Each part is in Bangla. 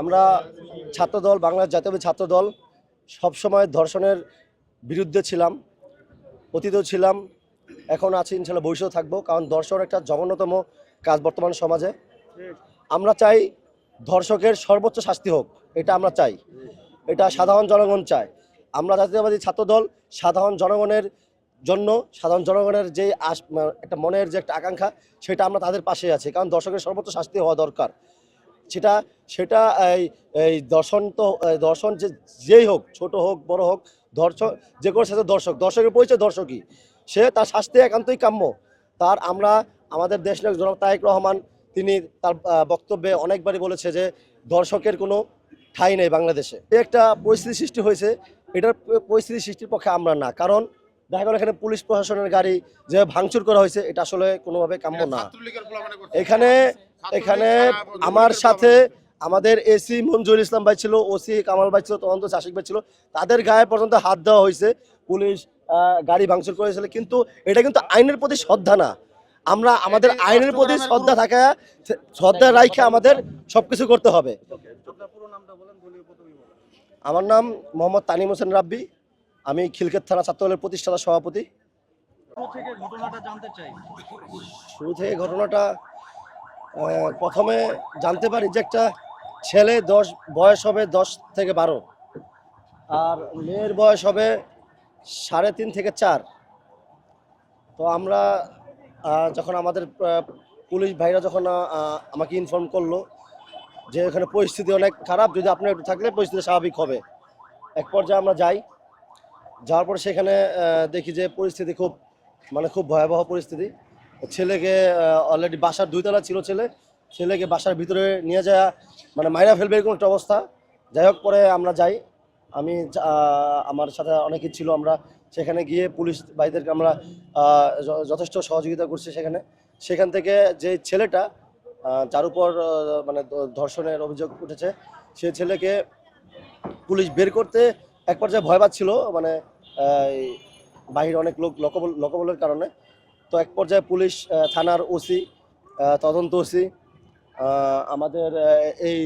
আমরা ছাত্রদল বাংলার জাতীয় ছাত্রদল সবসময় ধর্ষণের বিরুদ্ধে ছিলাম, অতীতেও ছিলাম, এখন আছি, ইনশাল্লাহ ভবিষ্যতে থাকব, কারণ ধর্ষণ একটা জঘন্যতম কাজ বর্তমান সমাজে। আমরা চাই ধর্ষকের সর্বোচ্চ শাস্তি হোক, এটা আমরা চাই। এটা সাধারণ জনগণ চায়। আমরা জাতীয়বাদী ছাত্রদল সাধারণ জনগণের জন্য, সাধারণ জনগণের যে মানে একটা মনের যে একটা আকাঙ্ক্ষা, সেটা আমরা তাদের পাশে আছি, কারণ দর্শকের সর্বোচ্চ শাস্তি হওয়া দরকার। সেটা সেটা এই এই দর্শন তো দর্শন যে যেই হোক ছোট হোক বড় হোক দর্শক যে কোনো সাথে দর্শক দর্শকের পরিচয় দর্শকই। সে তার শাস্তি একান্তই কাম্য। তার আমরা আমাদের দেশ লোক জনাব তায়েক রহমান তিনি তার বক্তব্যে অনেকবারই বলেছে যে দর্শকের কোনো ঠাঁই নেই বাংলাদেশে। একটা পরিস্থিতি সৃষ্টি হয়েছে এটার পরিস্থিতি সৃষ্টির পক্ষে আমরা না। কারণ দেখা গেল এখানে পুলিশ প্রশাসনের গাড়ি যে ভাঙচুর করা হয়েছে এটা আসলে কোনোভাবে কাম্য না। এখানে এখানে আমার সাথে আমাদের এসি মঞ্জুর ইসলাম ভাই ছিল ওসি কামাল ভাই ছিল তদন্ত শাসিক ভাই ছিল তাদের গায়ে পর্যন্ত হাত দেওয়া হয়েছে পুলিশ গাড়ি ভাঙচুর করেছিল কিন্তু এটা কিন্তু আইনের প্রতি শ্রদ্ধা না। আমরা আমাদের আইনের প্রতি শ্রদ্ধা থাকা শ্রদ্ধা রাইখে আমাদের সবকিছু করতে হবে। আমার নাম মোহাম্মদ তানিম হোসেন রাব্বি আমি খিলকেত থানা ছাত্রদলের প্রতিষ্ঠাতা সভাপতি। শুরু থেকে ঘটনাটা প্রথমে জানতে পারি যে একটা ছেলে দশ, বয়স হবে দশ থেকে বারো। আর মেয়ের বয়স হবে সাড়ে তিন থেকে চার। তো আমরা যখন আমাদের পুলিশ ভাইরা যখন আমাকে ইনফর্ম করল যে এখানে পরিস্থিতি অনেক খারাপ, যদি আপনার একটু থাকলে পরিস্থিতি স্বাভাবিক হবে। এক পর্যায়ে আমরা যাই। যাওয়ার পর সেখানে দেখি যে পরিস্থিতি খুব মানে খুব ভয়াবহ পরিস্থিতি। ছেলেকে অলরেডি বাসার দুইতলা ছিল ছেলে, ছেলেকে বাসার ভিতরে নিয়ে যাওয়া মানে মাইরা ফেলবে এরকম একটা অবস্থা। যাই হোক, পরে আমরা যাই। আমি আমার সাথে অনেকেই ছিল আমরা। সেখানে গিয়ে পুলিশ ভাইদেরকে আমরা যথেষ্ট সহযোগিতা করছি সেখানে। সেখান থেকে যে ছেলেটা যার উপর মানে ধর্ষণের অভিযোগ উঠেছে, সে ছেলেকে পুলিশ বের করতে এক পর্যায়ে ভয় পাচ্ছিল। মানে বাহিরে অনেক লোক, লোকবল, লোকবলের কারণে। তো এক পর্যায়ে পুলিশ থানার ওসি তদন্ত ওসি আমাদের এই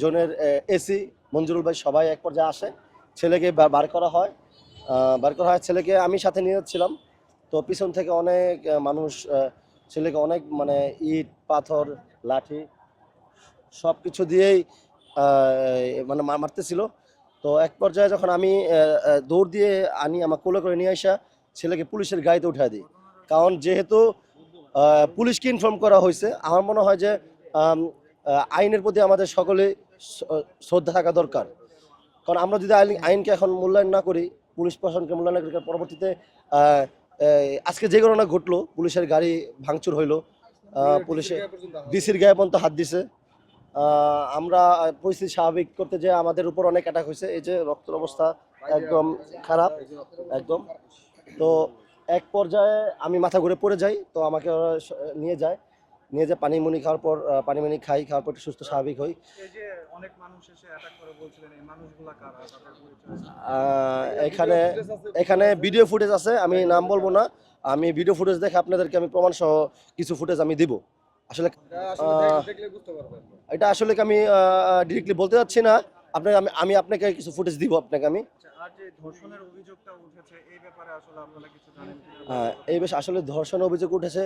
জোনের এসি মঞ্জুরুল ভাই সবাই এক পর্যায়ে আসে। ছেলেকে বার করা হয়। বার করা হয়। ছেলেকে আমি সাথে নিয়ে যাচ্ছিলাম তো পিছন থেকে অনেক মানুষ ছেলেকে অনেক মানে ইট, পাথর, লাঠি সব কিছু দিয়েই মানে মারতেছিল। তো এক পর্যায়ে যখন আমি দৌড় দিয়ে আনি, আমার কোলে করে নিয়ে আসা, ছেলেকে পুলিশের গাড়িতে উঠা দিই। কারণ যেহেতু পুলিশকে ইনফর্ম করা হয়েছে আমার মনে হয় যে আইনের প্রতি আমাদের সকলে শ- শ্রদ্ধা থাকা দরকার। কারণ আমরা যদি আইন আইনকে এখন মূল্যায়ন না করি পুলিশ প্রশাসনকে মূল্যায়ন না করি কারণ পরবর্তীতে আজকে যে ঘটনা ঘটলো পুলিশের গাড়ি ভাঙচুর হইল পুলিশে ডিসির গায়ে পর্যন্ত হাত দিছে। আমরা পরিস্থিতি স্বাভাবিক করতে যে আমাদের উপর অনেক অ্যাটাক হয়েছে এই যে রক্তের অবস্থা একদম খারাপ একদম। তো এক পর্যায়ে আমি মাথা ঘুরে পড়ে যাই তো আমাকে ওরা নিয়ে যায়। নিয়ে যে পানি মুনি খাওয়ার পর আহ, পানি মুনি খাই খাওয়ার পর সুস্থ স্বাভাবিক হই। এখানে এখানে ভিডিও ফুটেজ আছে আমি নাম বলব না। আমি ভিডিও ফুটেজ দেখে আপনাদেরকে আমি প্রমাণ সহ কিছু ফুটেজ আমি দিব। আসলে এটা আসলে আমি ডিরেক্টলি বলতে যাচ্ছি না। আপনাকে আমি আমি আপনাকে কিছু ফুটেজ দিব আপনাকে আমি। আচ্ছা, এই বেশ আসলে ধর্ষণ অভিযোগ উঠেছে।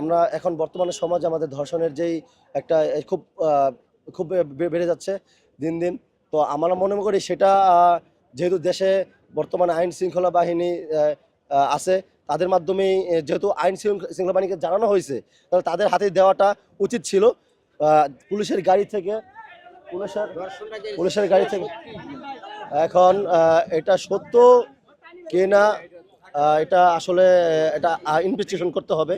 আমরা এখন বর্তমানে সমাজ আমাদের ধর্ষণের যেই একটা খুব খুব বেড়ে যাচ্ছে দিন দিন। তো আমরা মনে করি সেটা যেহেতু দেশে বর্তমানে আইন শৃঙ্খলা বাহিনী আছে তাদের মাধ্যমেই যেহেতু আইন শৃঙ্খলা বাহিনীকে জানানো হয়েছে তাহলে তাদের হাতে দেওয়াটা উচিত ছিল। পুলিশের গাড়ি থেকে পুলিশের পুলিশের গাড়ি থেকে। এখন এটা সত্য কে না? এটা আসলে, এটা ইনভেস্টিগেশন করতে হবে।